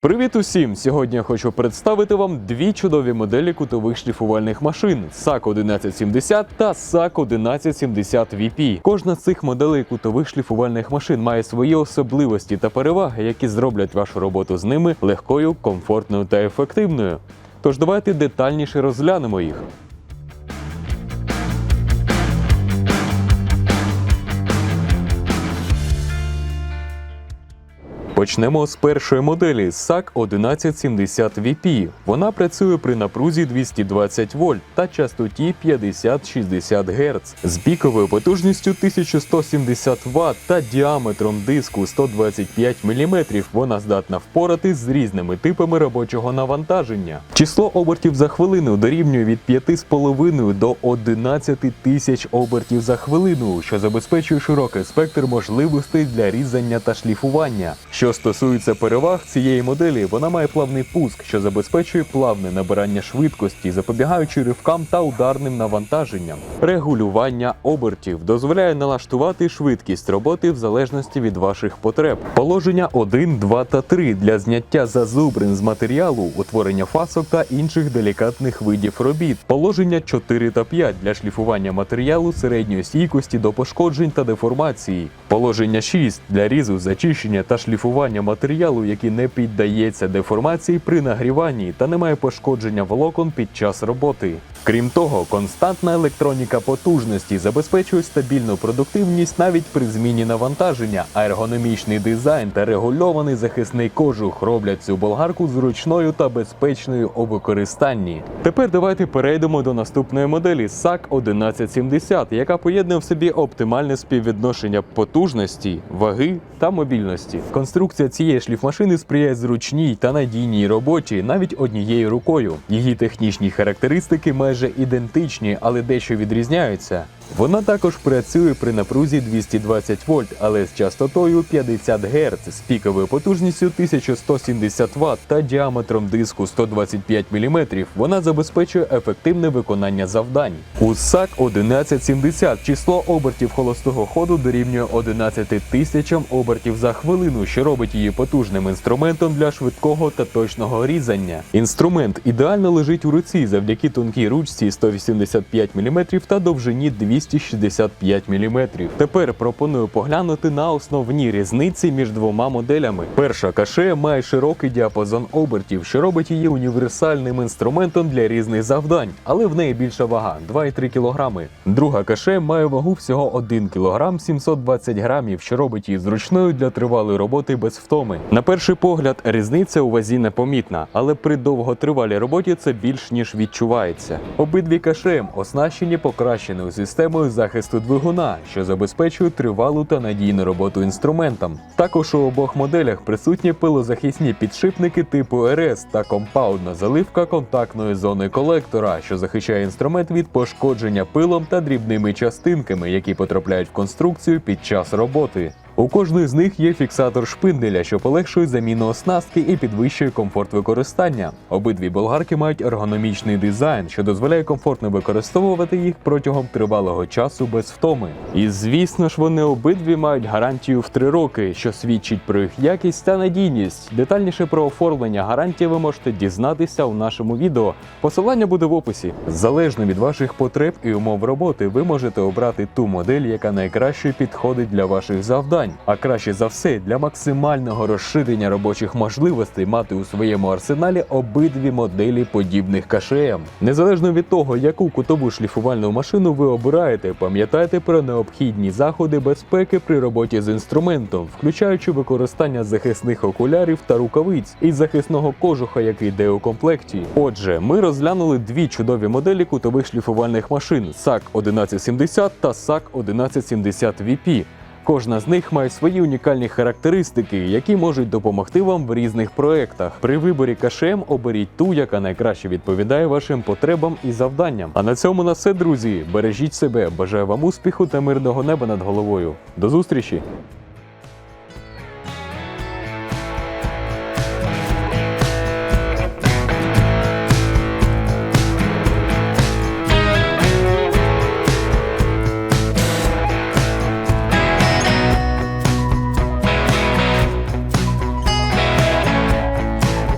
Привіт усім! Сьогодні я хочу представити вам дві чудові моделі кутових шліфувальних машин SAC 1170 та SAC 1170 VP. Кожна з цих моделей кутових шліфувальних машин має свої особливості та переваги, які зроблять вашу роботу з ними легкою, комфортною та ефективною. Тож давайте детальніше розглянемо їх. Почнемо з першої моделі SAC 1170 VP. Вона працює при напрузі 220 вольт та частоті 50-60 Гц з піковою потужністю 1170 Вт та діаметром диску 125 мм. Вона здатна впоратись з різними типами робочого навантаження. Число обертів за хвилину дорівнює від 5,5 до 11 тисяч обертів за хвилину, що забезпечує широкий спектр можливостей для різання та шліфування. Що стосується переваг цієї моделі, вона має плавний пуск, що забезпечує плавне набирання швидкості, запобігаючи ривкам та ударним навантаженням. Регулювання обертів дозволяє налаштувати швидкість роботи в залежності від ваших потреб. Положення 1, 2 та 3 для зняття зазубрин з матеріалу, утворення фасок та інших делікатних видів робіт. Положення 4 та 5 для шліфування матеріалу середньої стійкості до пошкоджень та деформації. Положення 6 для різу, зачищення та шліфування матеріалу, який не піддається деформації при нагріванні та не має пошкодження волокон під час роботи. Крім того, константна електроніка потужності забезпечує стабільну продуктивність навіть при зміні навантаження, а ергономічний дизайн та регульований захисний кожух роблять цю болгарку зручною та безпечною у використанні. Тепер давайте перейдемо до наступної моделі SAC 1170, яка поєднує в собі оптимальне співвідношення потужності, ваги та мобільності. Конструкція цієї шліфмашини сприяє зручній та надійній роботі навіть однією рукою. Її технічні характеристики майже ідентичні, але дещо відрізняються. Вона також працює при напрузі 220 вольт, але з частотою 50 Гц, з піковою потужністю 1170 Вт та діаметром диску 125 мм. Вона забезпечує ефективне виконання завдань. У SAC 1170 число обертів холостого ходу дорівнює 11 тисячам обертів за хвилину, що робить її потужним інструментом для швидкого та точного різання. Інструмент ідеально лежить у руці завдяки тонкій ручці 185 мм та довжині 265 мм. Тепер пропоную поглянути на основні різниці між двома моделями. Перша каше має широкий діапазон обертів, що робить її універсальним інструментом для різних завдань, але в неї більша вага 2,3 кг. Друга каше має вагу всього 1 кг 720 грамів, що робить її зручною для тривалої роботи без втоми. На перший погляд, різниця у вазі непомітна, але при довготривалій роботі це більш ніж відчувається. Обидві каше оснащені покращеною системою захисту двигуна, що забезпечує тривалу та надійну роботу інструментам. Також у обох моделях присутні пилозахисні підшипники типу РС та компаундна заливка контактної зони колектора, що захищає інструмент від пошкодження пилом та дрібними частинками, які потрапляють в конструкцію під час роботи. У кожної з них є фіксатор шпинделя, що полегшує заміну оснастки і підвищує комфорт використання. Обидві болгарки мають ергономічний дизайн, що дозволяє комфортно використовувати їх протягом тривалого часу без втоми. І звісно ж, вони обидві мають гарантію в 3 роки, що свідчить про їх якість та надійність. Детальніше про оформлення гарантії ви можете дізнатися у нашому відео. Посилання буде в описі. Залежно від ваших потреб і умов роботи, ви можете обрати ту модель, яка найкраще підходить для ваших завдань. А краще за все для максимального розширення робочих можливостей мати у своєму арсеналі обидві моделі подібних КШМ. Незалежно від того, яку кутову шліфувальну машину ви обираєте, пам'ятайте про необхідні заходи безпеки при роботі з інструментом, включаючи використання захисних окулярів та рукавиць і захисного кожуха, який йде у комплекті. Отже, ми розглянули дві чудові моделі кутових шліфувальних машин SAC 1170 та SAC 1170 VP. Кожна з них має свої унікальні характеристики, які можуть допомогти вам в різних проектах. При виборі кашем оберіть ту, яка найкраще відповідає вашим потребам і завданням. А на цьому на все, друзі. Бережіть себе, бажаю вам успіху та мирного неба над головою. До зустрічі!